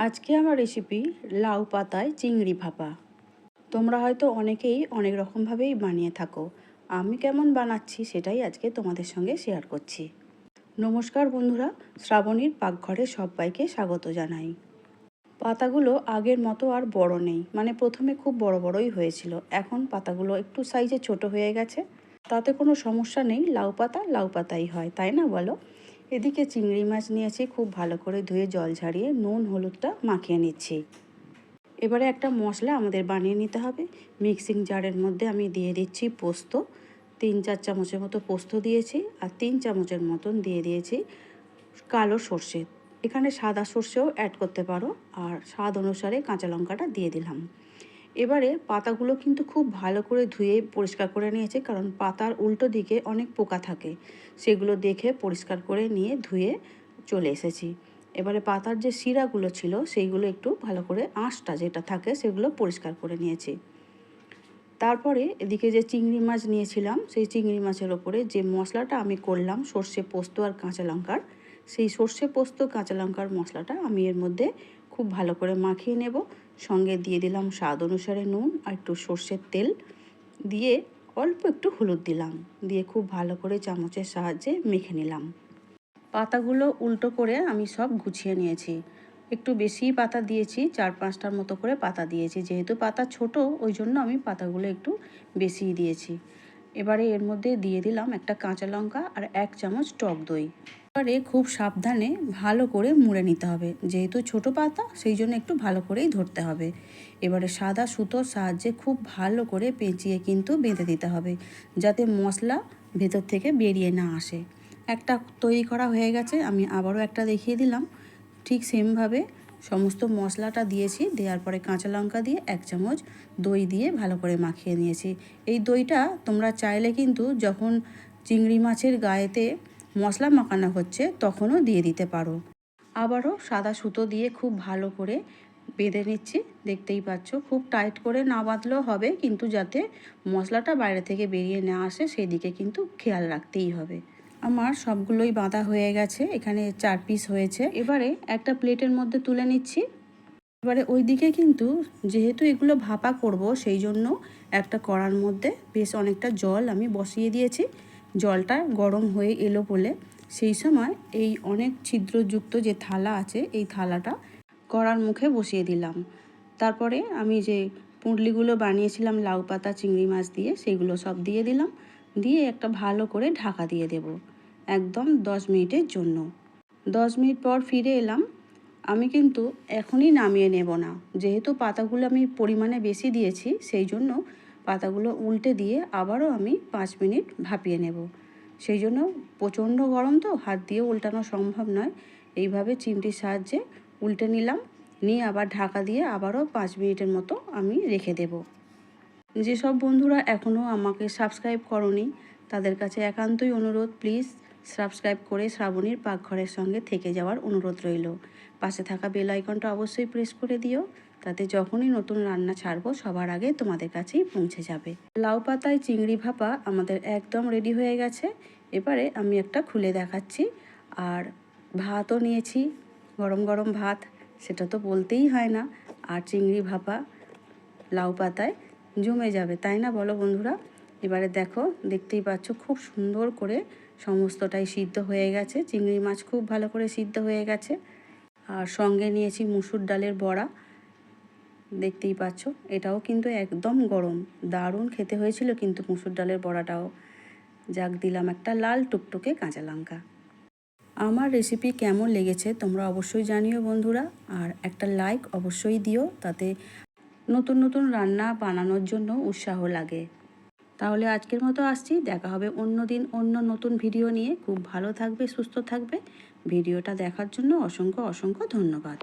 আজকে আমার রেসিপি লাউ পাতায় চিংড়ি ভাপা। তোমরা হয়তো অনেকেই অনেক রকমভাবেই বানিয়ে থাকো। আমি কেমন বানাচ্ছি সেটাই আজকে তোমাদের সঙ্গে শেয়ার করছি। নমস্কার বন্ধুরা, শ্রাবণীর পাকঘরে সবাইকে স্বাগত জানাই। পাতাগুলো আগের মতো আর বড় নেই মানে প্রথমে খুব বড় বড়ই হয়েছিল। এখন পাতাগুলো একটু সাইজে ছোট হয়ে গেছে। তাতে কোনো সমস্যা নেই, লাউ পাতা লাউ পাতাই হয়, তাই না বলো? এদিকে চিংড়ি মাছ নিয়েছি, খুব ভালো করে ধুয়ে জল ঝাড়িয়ে নুন, হলুদটা মাখিয়ে নিচ্ছি। এবারে একটা মশলা আমাদের বানিয়ে নিতে হবে। মিক্সিং জারের মধ্যে আমি দিয়ে দিচ্ছি পোস্ত। তিন চার চামচের মতো পোস্ত দিয়েছি আর তিন চামচের মতন দিয়ে দিয়েছি কালো সর্ষে। এখানে সাদা সর্ষেও অ্যাড করতে পারো আর স্বাদ অনুসারে কাঁচা লঙ্কাটা দিয়ে দিলাম। এবারে পাতাগুলো কিন্তু খুব ভালো করে ধুয়ে পরিষ্কার করে নিয়েছে, কারণ পাতার উল্টো দিকে অনেক পোকা থাকে। সেগুলো দেখে পরিষ্কার করে নিয়ে ধুয়ে চলে এসেছি। এবারে পাতার যে শিরাগুলো ছিল, সেইগুলো একটু ভালো করে আঁশটা যেটা থাকে, সেগুলো পরিষ্কার করে নিয়েছি। তারপরে এদিকে যে চিংড়ি মাছ নিয়েছিলাম, সেই চিংড়ি মাছের ওপরে যে মশলাটা আমি করলাম, সর্ষে পোস্ত আর কাঁচা লঙ্কার, সেই সর্ষে পোস্ত, কাঁচা লঙ্কার মশলাটা আমি এর মধ্যে খুব ভালো করে মাখিয়ে নেব। সঙ্গে দিয়ে দিলাম স্বাদ অনুসারে নুন আর একটু সর্ষের তেল। দিয়ে অল্প একটু হলুদ দিলাম। দিয়ে খুব ভালো করে চামচের সাহায্যে মেখে নিলাম। পাতাগুলো উল্টো করে আমি সব গুছিয়ে নিয়েছি। একটু বেশি পাতা দিয়েছি, চার পাঁচটার মতো করে পাতা দিয়েছি। যেহেতু পাতা ছোট, ওই জন্য আমি পাতাগুলো একটু বেশিই দিয়েছি। এবারে এর মধ্যে দিয়ে দিলাম একটা কাঁচা লঙ্কা আর এক চামচ টক দই। এবারে খুব সাবধানে ভালো করে মুড়ে নিতে হবে। যেহেতু ছোট পাতা, সেই জন্য একটু ভালো করেই ধরতে হবে। এবারে সাদা সুতোর সাহায্যে খুব ভালো করে পেঁচিয়ে কিন্তু বেঁধে দিতে হবে, যাতে মশলা ভেতর থেকে বেরিয়ে না আসে। একটা তৈরি করা হয়ে গেছে, আমি আবারও একটা দেখিয়ে দিলাম। ঠিক সেমভাবে সমস্ত মশলাটা দিয়েছি, দেওয়ার পরে কাঁচা লঙ্কা দিয়ে এক চামচ দই দিয়ে ভালো করে মাখিয়ে নিয়েছি। এই দইটা তোমরা চাইলে কিন্তু যখন চিংড়ি মাছের গায়েতে মশলা মাখানো হচ্ছে, তখনও দিয়ে দিতে পারো। আবারও সাদা সুতো দিয়ে খুব ভালো করে বেঁধে নিচ্ছি। দেখতেই পাচ্ছ, খুব টাইট করে না বাঁধলেও হবে, কিন্তু যাতে মশলাটা বাইরে থেকে বেরিয়ে না আসে সেই দিকে কিন্তু খেয়াল রাখতেই হবে। আমার সবগুলোই বাঁধা হয়ে গেছে, এখানে চার পিস হয়েছে। এবারে একটা প্লেটের মধ্যে তুলে নিচ্ছি। এবারে ওই দিকে কিন্তু যেহেতু এগুলো ভাপা করব, সেই জন্য একটা কড়ার মধ্যে বেশ অনেকটা জল আমি বসিয়ে দিয়েছি। জলটা গরম হয়ে এলো বলে সেই সময় এই অনেক ছিদ্রযুক্ত যে থালা আছে, এই থালাটা কড়ার মুখে বসিয়ে দিলাম। তারপরে আমি যে পুঁটলিগুলো বানিয়েছিলাম, লাউ পাতা, চিংড়ি মাছ দিয়ে সেইগুলো সব দিয়ে দিলাম। দিয়ে একটা ভালো করে ঢাকা দিয়ে দেব একদম দশ মিনিটের জন্য। দশ মিনিট পর ফিরে এলাম। আমি কিন্তু এখনই নামিয়ে নেব না। যেহেতু পাতাগুলো আমি পরিমাণে বেশি দিয়েছি, সেই জন্য পাতাগুলো উল্টে দিয়ে আবারও আমি পাঁচ মিনিট ভাপিয়ে নেব। সেই জন্য প্রচণ্ড গরম তো, হাত দিয়ে উল্টানো সম্ভব নয়। এইভাবে চিমটির সাহায্যে উল্টে নিলাম, নিয়ে আবার ঢাকা দিয়ে আবারও পাঁচ মিনিটের মতো আমি রেখে দেব। যেসব বন্ধুরা এখনও আমাকে সাবস্ক্রাইব করনি, তাদের কাছে একান্তই অনুরোধ প্লিজ সাবস্ক্রাইব করে শ্রাবণীর পাকঘরের সঙ্গে থেকে যাওয়ার অনুরোধ রইল। পাশে থাকা বেল আইকনটা অবশ্যই প্রেস করে দিও, তাতে যখনই নতুন রান্না ছাড়বো, সবার আগে তোমাদের কাছেই পৌঁছে যাবে। লাউ পাতায় চিংড়ি ভাপা আমাদের একদম রেডি হয়ে গেছে। এবারে আমি একটা খুলে দেখাচ্ছি। আর ভাতও নিয়েছি, গরম গরম ভাত, সেটা তো বলতেই হয় না। আর চিংড়ি ভাপা লাউ পাতায় জমে যাবে, তাই না বলো বন্ধুরা? এবারে দেখো, দেখতেই পাচ্ছ খুব সুন্দর করে সমস্তটাই সিদ্ধ হয়ে গেছে। চিংড়ি মাছ খুব ভালো করে সিদ্ধ হয়ে গেছে। আর সঙ্গে নিয়েছি মুসুর ডালের বড়া। দেখতেই পাচ্ছ, এটাও কিন্তু একদম গরম। দারুণ খেতে হয়েছিল কিন্তু মুসুর ডালের বড়াটাও। যাক, দিলাম একটা লাল টুকটুকে কাঁচা লঙ্কা। আমার রেসিপি কেমন লেগেছে তোমরা অবশ্যই জানিও বন্ধুরা। আর একটা লাইক অবশ্যই দিও, তাতে নতুন নতুন রান্না বানানোর জন্য উৎসাহ লাগে। তাহলে আজকের মতো আসছি। দেখা হবে অন্য দিন অন্য নতুন ভিডিও নিয়ে। খুব ভালো থাকবে, সুস্থ থাকবে। ভিডিওটা দেখার জন্য অসংখ্য অসংখ্য ধন্যবাদ।